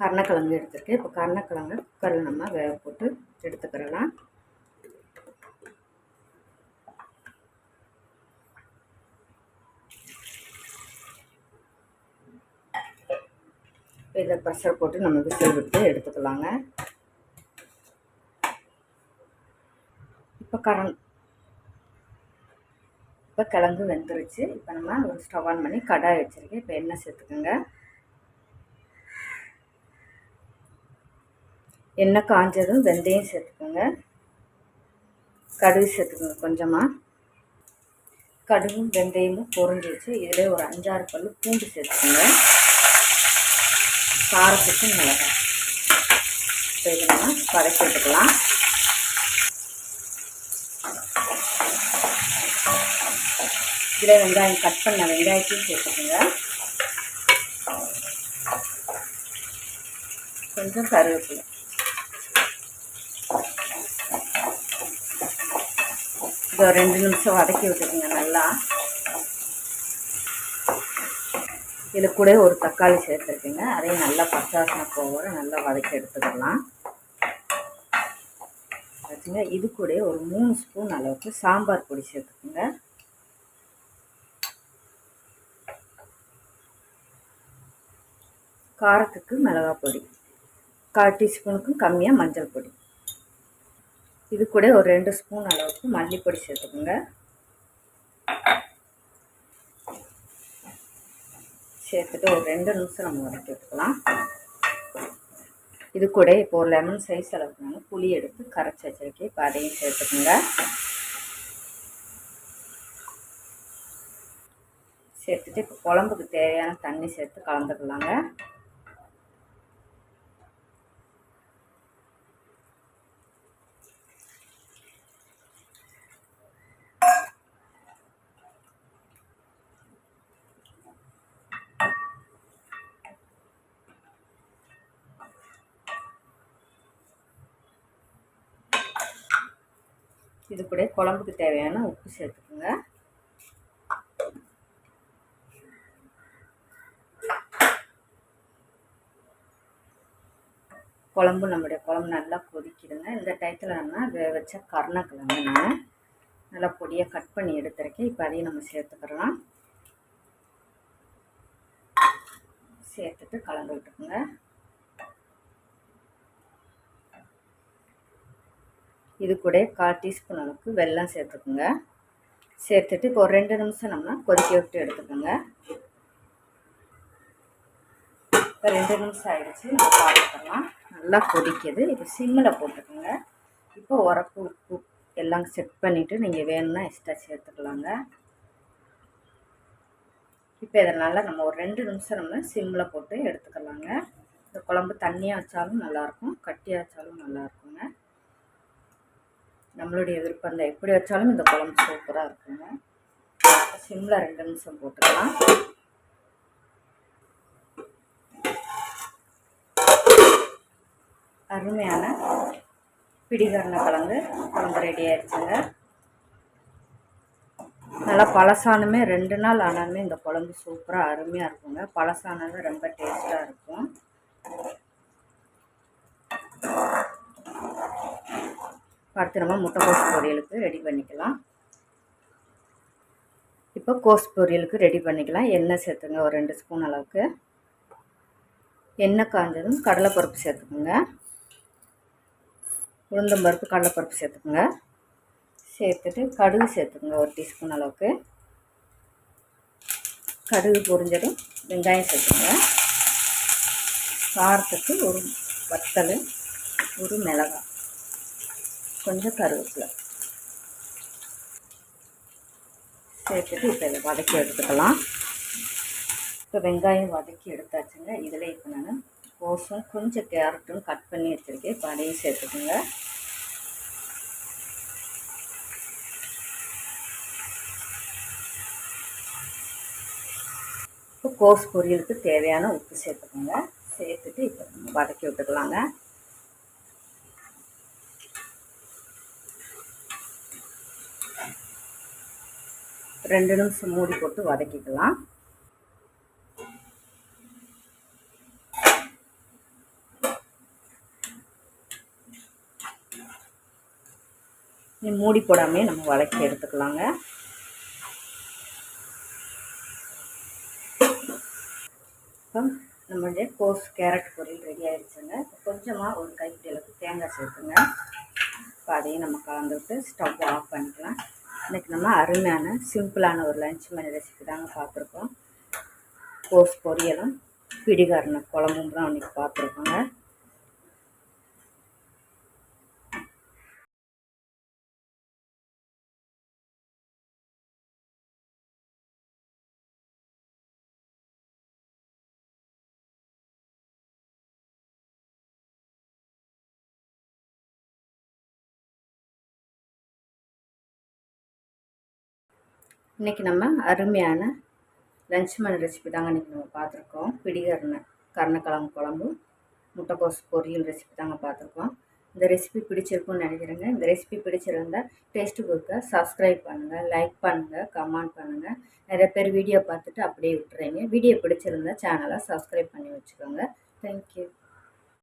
கருணக்கிழங்கு எடுத்துருக்கேன். இப்போ கருணக்கிழங்கு குக்கரில் நம்ம வேக போட்டு எடுத்துக்கிறலாம் இதை ப்ரெஷர் போட்டு நம்ம விசில் விட்டு எடுத்துக்கலாங்க. இப்போ கரண் இப்போ கிழங்கு வெந்துருச்சு. இப்போ நம்ம ஒரு ஸ்டவ் ஆன் பண்ணி கடாய் வச்சுருக்கேன். இப்போ எண்ணெய் சேர்த்துக்கோங்க. எண்ணெய் காஞ்சதும் வெந்தயம் சேர்த்துக்கோங்க. கடுகு சேர்த்துக்கோங்க கொஞ்சமாக கடுகும் வெந்தயமும் பொறிஞ்சிச்சு இதில் ஒரு அஞ்சாறு பல் பூண்டு சேர்த்துக்கோங்க. காரத்துக்கு மிளகாய் இப்போ இதை நம்ம வதக்கி எடுத்துக்கலாம். இதில் வெங்காயம் கட் பண்ண வெங்காயத்தையும் சேர்த்துக்கோங்க. கொஞ்சம் கருவேப்பிலை. இப்போ ரெண்டு நிமிஷம் வதக்கி விட்டுருங்க நல்லா. இதில் கூட ஒரு தக்காளி சேர்த்துருக்குங்க. அதையும் நல்லா பச்சாசன போகிற நல்லா வதக்கி எடுத்துக்கலாம். வச்சுங்க இது கூட ஒரு மூணு ஸ்பூன் அளவுக்கு சாம்பார் பொடி சேர்த்துக்குங்க. காரத்துக்கு மிளகாய் பொடி. கால் டீஸ்பூனுக்கும் கம்மியாக மஞ்சள் பொடி. இது கூட ஒரு ரெண்டு ஸ்பூன் அளவுக்கு மல்லிப்பொடி சேர்த்துக்கோங்க. சேர்த்துட்டு ஒரு ரெண்டு நிமிஷம் நம்ம வதக்கி எடுத்துக்கலாம் இது கூட இப்போ ஒரு லெமன் சைஸ் அளவுக்கு நாங்கள் புளி எடுத்து கரைச்சி வச்சிருக்கேன். இப்போ அதையும் சேர்த்துக்கோங்க. சேர்த்துட்டு இப்போ குழம்புக்கு தேவையான தண்ணி சேர்த்து கலந்துக்கலாங்க. இது கூட குழம்புக்கு தேவையான உப்பு சேர்த்துக்கோங்க. குழம்பு நம்முடைய குழம்பு நல்லா கொதிக்கிடுங்க. இந்த டயத்தில் நம்ம வேக வச்ச கருணக்கிழங்கு நான் நல்லா பொடியாக கட் பண்ணி எடுத்துருக்கேன். இப்போ அதையும் நம்ம சேர்த்துக்கிறலாம் சேர்த்துட்டு கலந்து விட்டுக்குங்க. இது கூட கால் டீஸ்பூன் அளவுக்கு வெல்லம் சேர்த்துக்குங்க. சேர்த்துட்டு இப்போ ஒரு ரெண்டு நிமிஷம் நம்ம கொதிக்க விட்டு எடுத்துக்கோங்க. இப்போ ரெண்டு நிமிஷம் ஆகிடுச்சு நம்ம பார்த்துக்கலாம். நல்லா கொதிக்குது. இப்போ சிம்மில் போட்டுக்கோங்க. இப்போ உரப்பு உப்பு எல்லாம் செட் பண்ணிவிட்டு நீங்கள் வேணும்னா எக்ஸ்ட்ரா சேர்த்துக்கலாங்க. இப்போ இதனால் நம்ம ஒரு ரெண்டு நிமிஷம் நம்ம சிம்மில் போட்டு எடுத்துக்கலாங்க. இந்த குழம்பு தண்ணியாக வச்சாலும் நல்லாயிருக்கும் கட்டியாக வச்சாலும் நல்லாயிருக்குங்க நம்மளுடைய விருப்பம் தான் எப்படி வச்சாலும் இந்த குழம்பு சூப்பராக இருக்குங்க. சிம்மில் ரெண்டு நிமிஷம் போட்டுக்கலாம். அருமையான பிடிகரண கலந்து குழம்பு ரெடி ஆயிடுச்சுங்க. நல்லா பழசானுமே ரெண்டு நாள் ஆனாலுமே இந்த குழம்பு சூப்பராக அருமையாக இருக்குங்க. பழசானது ரொம்ப டேஸ்ட்டாக இருக்கும். அடுத்து நம்ம முட்டைக்கோஸ் பொரியலுக்கு ரெடி பண்ணிக்கலாம். இப்போ கோஸ் பொரியலுக்கு ரெடி பண்ணிக்கலாம். எண்ணெய் சேர்த்துங்க ஒரு ரெண்டு ஸ்பூன் அளவுக்கு. எண்ணெய் காஞ்சதும் கடலைப்பருப்பு சேர்த்துக்குங்க. உளுந்தம்பருப்பு கடலைப்பருப்பு சேர்த்துக்குங்க. சேர்த்துட்டு கடுகு சேர்த்துக்குங்க ஒரு டீஸ்பூன் அளவுக்கு. கடுகு பொரிஞ்சதும் வெங்காயம் சேர்த்துக்கோங்க. காரத்துக்கு ஒரு வத்தல் ஒரு மிளகாய். கொஞ்சம் கருவேப்பிலை. சேர்த்துட்டு இப்போ இதை வதக்கி எடுத்துக்கலாம். இப்போ வெங்காயம் வதக்கி எடுத்தாச்சுங்க. இதில் இப்போ நான் கோஸும் கொஞ்சம் கேரட்டும் கட் பண்ணி வச்சுருக்கேன். இப்போ அதையும் சேர்த்துக்குங்க. இப்போ கோஸ் பொரியலுக்கு தேவையான உப்பு சேர்த்துக்கோங்க. சேர்த்துட்டு இப்போ வதக்கி விட்டுக்கலாங்க. ரெண்டு நிமிஷம் மூடி போட்டு வதக்கிக்கலாம். மூடி போடாமே நம்ம வதக்கி எடுத்துக்கலாங்க. இப்போ நம்மளுடைய கோஸ் கேரட் பொரியல் ரெடி ஆகிடுச்சுங்க கொஞ்சமாக ஒரு கைப்பிடி தேங்காய் சேர்த்துங்க. இப்போ அதையும் நம்ம கலந்துட்டு ஸ்டவ் ஆஃப் பண்ணிக்கலாம். இன்றைக்கி நம்ம அருமையான சிம்பிளான ஒரு லஞ்ச் மணி ரெசிபி தாங்க பார்த்துருக்கோம். கோஸ் பொரியலும் பிடிகாரண குழம்பும் தான் இன்றைக்கி பார்த்துருக்கோங்க. இன்றைக்கி நம்ம அருமையான லஞ்ச் மணி ரெசிபி தாங்க இன்றைக்கி நம்ம பார்த்துருக்கோம். பிடிகரண கருணக்கிழங்கு குழம்பு முட்டைக்கோஸ் பொரியல் ரெசிபி தாங்க பார்த்துருக்கோம். இந்த ரெசிபி பிடிச்சிருக்கும்னு நினைக்கிறேங்க. இந்த ரெசிபி பிடிச்சிருந்தால் டேஸ்ட்டு கொடுக்க சப்ஸ்கிரைப் பண்ணுங்கள் லைக் பண்ணுங்கள் கமெண்ட் பண்ணுங்கள் நிறைய பேர் வீடியோ பார்த்துட்டு அப்படியே விட்டுறீங்க. வீடியோ பிடிச்சிருந்தா சேனலை சப்ஸ்கிரைப் பண்ணி வச்சுக்கோங்க. தேங்க்யூ